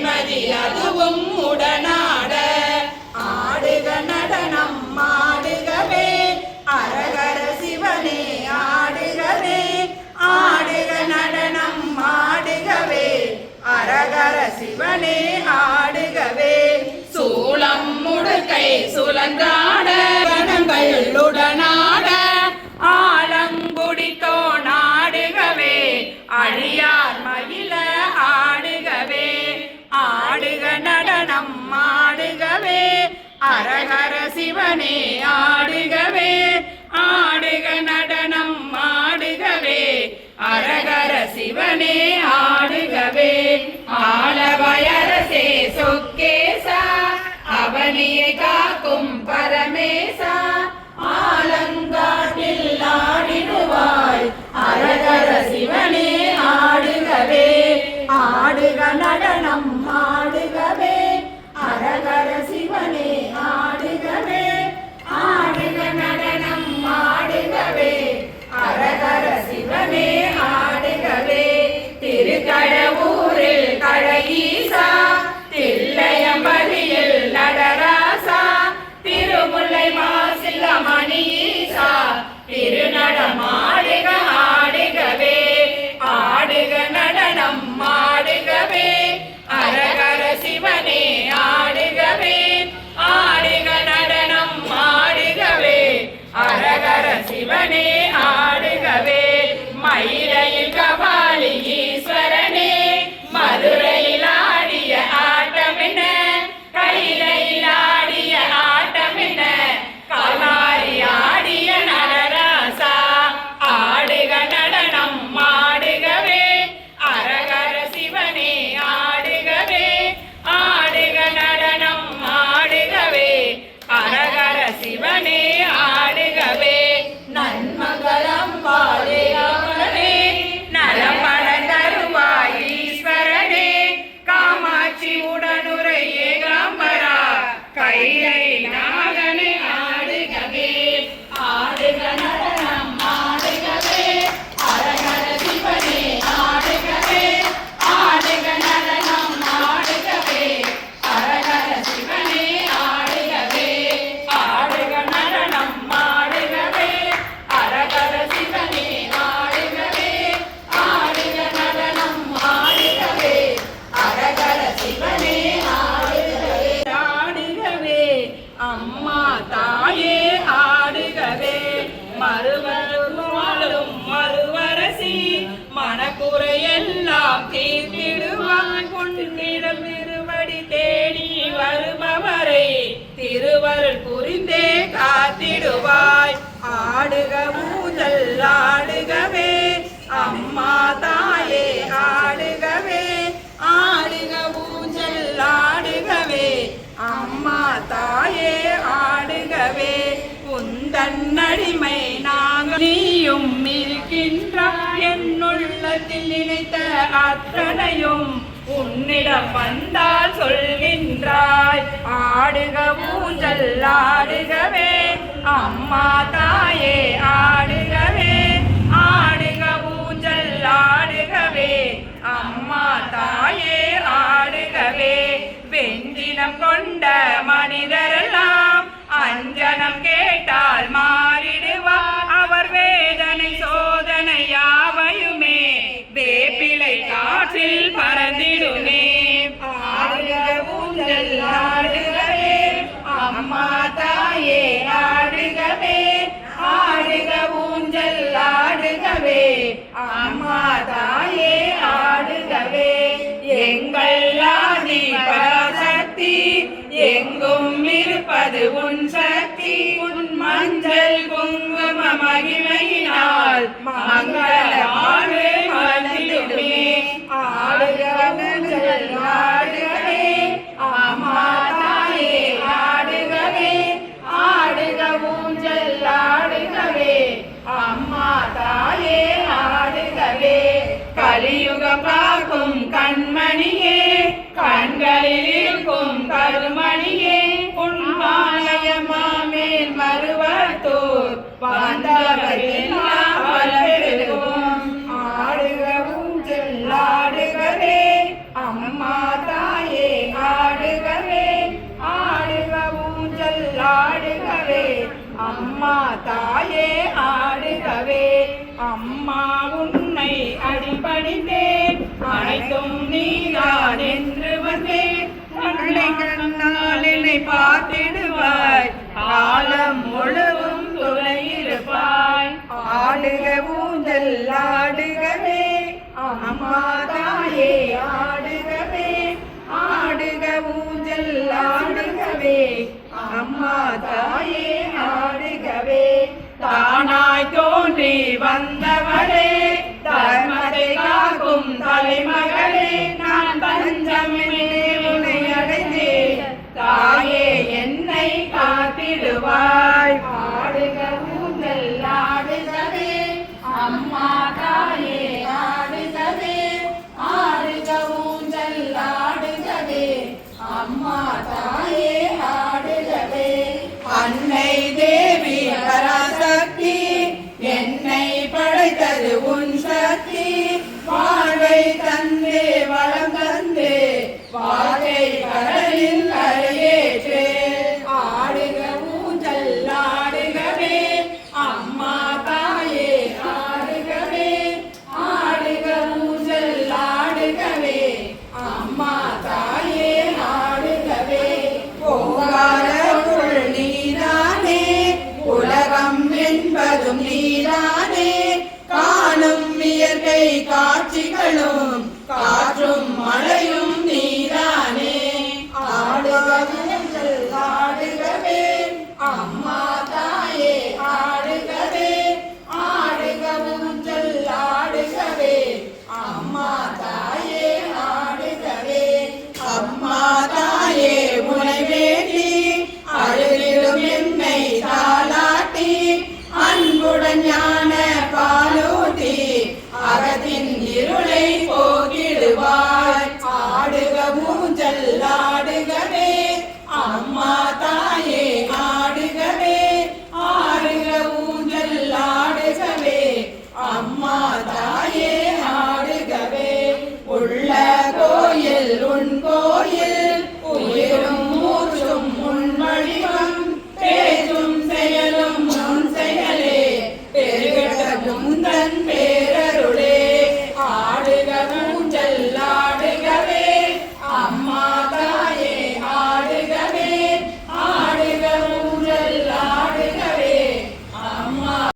நிம்மதி அதுவும் உடனாட. ஆடுக நடனம் ஆடுகவே அரகர சிவனே ஆடுகவே ஆடுக நடனம் ஆடுகவே அரகர சிவனே ஆடுகவே. சூளம் முடுக்கை சுழன்றாட கணங்கள் உடனாட அரஹர சிவனே ஆடுகவே ஆடுக நடனம் ஆடுகவே. அரகர சிவனே ஆடுகவே. ஆளவயரசே சொக்கேசா அவனியை காக்கும் பரமேசா. ஆலங்காட்டில் ஆடிடுவாய். அரகர சிவனே ஆடுகவே. ஆடுக நடனம் ஆடுகவே. அரகர சிவ திருவருள் புரிந்தே காத்திடுவாய். ஆடுக மூதல் ஆடுகவே. அம்மா தாயே ஆடுகவே. ஆடுக ஊஞ்சல் ஆடுகவே. அம்மா தாயே ஆடுகவே. உந்தன்னடிமை நாங்கள். நீயும் இருக்கின்றாய். என்னுள்ளத்தில் நினைத்த அத்தனையும் உன்னிடம் வந்தால் சொல்கின்றார் ஆடுக ஊஞ்சல் ஆடுகவே. அம்மா தாயே ஆடுகவே. ஆடுக ஊஞ்சல் ஆடுகவே. அம்மா தாயே ஆடுகவே. வெஞ்சினம் கொண்ட மனித தாயே ஆடுகவே ஆடுக ஊஞ்சல் ஆடுகவே. அம்மா தாயே ஆடுகவே. எங்கள் ஆதி பராசக்தி எங்கும் இருப்பது உன் சக்தி. உன் மஞ்சள் குங்கும மகிமையினால் மங்கள அருமணியே உன்மாலய மாமேல் மருவத்தோர் வந்தவரெல்லாம் ஆடுகவும் செல்லாடுகவே அம்மா தாயே ஆடுகவே ஆடுகவும் செல்லாடுகவே அம்மா தாயே ஆடுகவே அம்மா உன்னை அடிபடித்தேன் அனைத்தும் நீதான் என்று வந்தேன். கருணை கண்ணால் என்னை பார்த்திடுவாய். காலம் முழுவதும் துணையிருப்பாய். ஆடுக ஊஞ்சல் ஆடுகவே. அம்மா தாயே ஆடுகவே. ஆடுக ஊஞ்சல் ஆடுகவே. அம்மா தாயே ஆடுகவே. தானாய் தோன்றி வந்தவளே. தர்மத்தை காக்கும் தலைமை Father